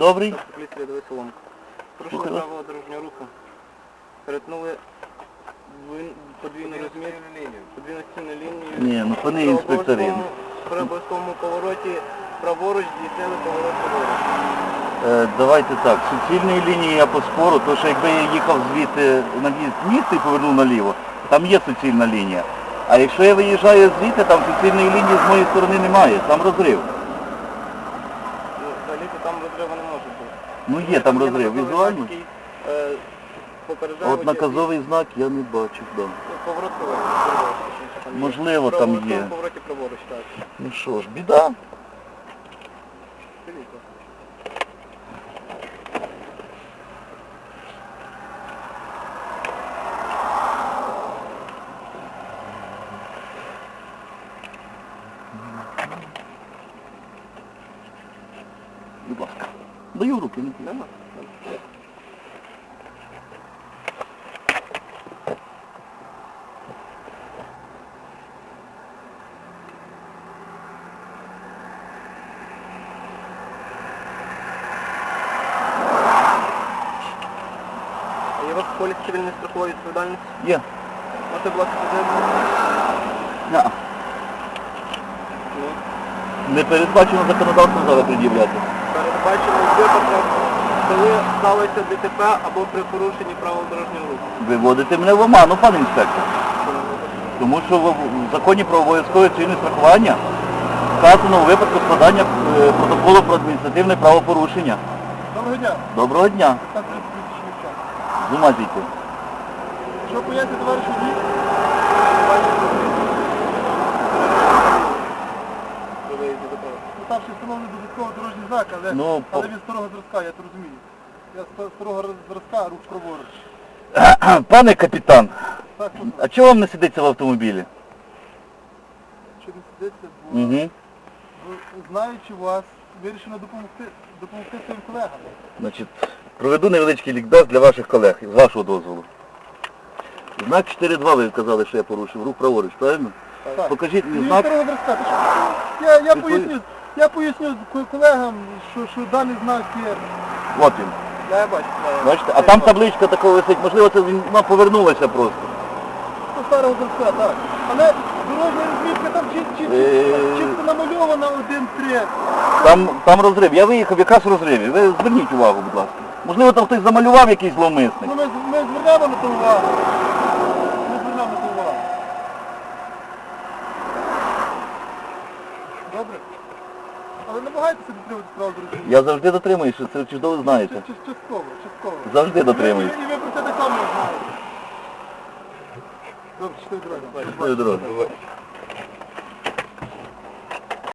Добрий. Поліція рядовий Соломко. Порушили Слухаю правила дорожнього руху. Перетнули двин- подвійну розмітку, подвійну стійну лінію. Ні, ну пане інспекторі. При обов'язковому повороті праворуч здійснили поворот праворуч. Е, давайте так, суцільної лінії я по спору, то що якби я їхав звідти на в'їзд міста і повернув наліво, там є суцільна лінія. А якщо я виїжджаю звідти, там суцільної лінії з моєї сторони немає, там розрив. Там розриву не може бути. Ну є там розрив, візуально. е, А от наказовий знак я не бачив, да. Поворот праворуч. Можливо, там є. повороті праворуч, так. Ну що ж, біда. Дивіться. Будь ласка. Даю в руки. не бійся. Нема? А є у вас поліс цивільної страхової відповідальності? Є. Можете, будь ласка, подивитися? Ня. Не передбачено законодавством зараз пред'являти. передбачено випадок, коли сталося ДТП або при порушенні правил дорожнього руху. Виводите мене в оману, пане інспектор. Тому що в законі про обов'язкове цивільне страхування вказано у випадку складання е, протоколу про адміністративне правопорушення. Доброго дня. Доброго дня. Так, політичний час. З зійти. Що пояснити товариш водій? Знак, але, Ну, але по- він старого зразка, я це розумію. Я ста- старого зразка, рух праворуч. Пане капітан, Так, що, а чого вам не сидиться в автомобілі? що не сидиться, бо, Угу. бо знаючи вас, вирішено допомогти, допомогти своїм колегам. Значить, проведу невеличкий лікбез для ваших колег, з вашого дозволу. Знак 4.2 ви казали, що я порушив. Рух праворуч, правильно? Так. Покажіть мені знак. старого зразка. ти що? Я, я, поясню, я поясню колегам, що, що даний знак є. От він. Я бачу. я- Бачите? А там табличка такого висить. Можливо, це він- вона повернулася просто. До старого зразка, так. Але дорожня розмітка там чіт, чіт, Е. чітко намальована 1-3. Там, там розрив. Я виїхав якраз в розриві. Ви зверніть увагу, будь ласка. Можливо, там хтось замалював якийсь зловмисник. Ну, ми, ми звернемо на це увагу. Ми звернемо на це увагу. Добре? Але намагайтеся дотримуватися правил дорожнього. Я завжди дотримуюся, це чудово знаєте. Чи- чи- Частково, частково. Завжди дотримуюся. і ви про це так само знаєте. Добре, щасливі дороги. Щасливої дороги.